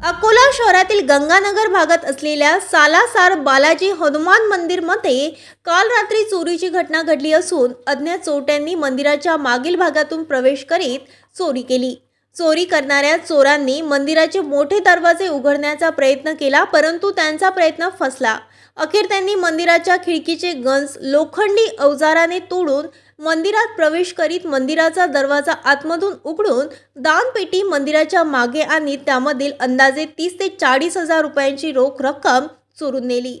अकोला शहरातील गंगानगर भागात असलेल्या सालासार बालाजी हनुमान मंदिरमध्ये काल रात्री चोरीची घटना घडली असून अज्ञात चोरट्यांनी मंदिराच्या मागील भागातून प्रवेश करीत चोरी केली. चोरी करणाऱ्या चोरांनी मंदिराचे मोठे दरवाजे उघडण्याचा प्रयत्न केला परंतु त्यांचा प्रयत्न फसला. अखेर त्यांनी मंदिराच्या खिडकीचे गंज लोखंडी अवजाराने तोडून मंदिरात प्रवेश करीत मंदिराचा दरवाजा आतमधून उघडून दानपेटी मंदिराच्या मागे आणि त्यामधील अंदाजे तीस ते चाळीस हजार रुपयांची रोख रक्कम चोरून नेली.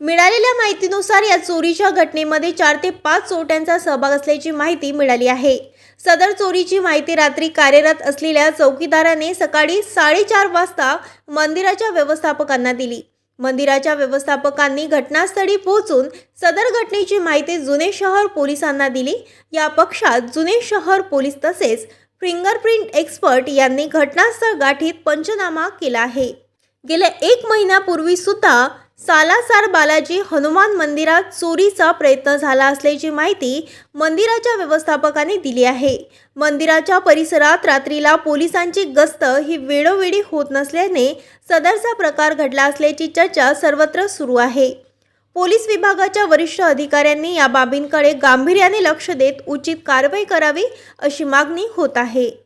मिळालेल्या माहितीनुसार या चोरीच्या घटनेमध्ये चार ते पाच चोरट्यांचा सहभाग असल्याची माहिती मिळाली आहे. सदर चोरीची माहिती रात्री कार्यरत असलेल्या चौकीदाराने सकाळी साडेचार वाजता मंदिराच्या व्यवस्थापकांना दिली. मंदिराच्या व्यवस्थापकांनी घटनास्थळी पोहोचून सदर घटनेची माहिती जुने शहर पोलिसांना दिली. या पक्षात जुने शहर पोलीस तसेच फिंगरप्रिंट एक्सपर्ट यांनी घटनास्थळ गाठीत पंचनामा केला आहे. गेल्या एक महिन्यापूर्वी सुद्धा सालासार बालाजी हनुमान मंदिरात चोरीचा प्रयत्न झाला असल्याची माहिती मंदिराच्या व्यवस्थापकाने दिली आहे. मंदिराच्या परिसरात रात्रीला पोलिसांची गस्त ही वेळोवेळी होत नसल्याने सदरचा प्रकार घडला असल्याची चर्चा सर्वत्र सुरू आहे. पोलीस विभागाच्या वरिष्ठ अधिकाऱ्यांनी या बाबींकडे गांभीर्याने लक्ष देत उचित कारवाई करावी अशी मागणी होत आहे.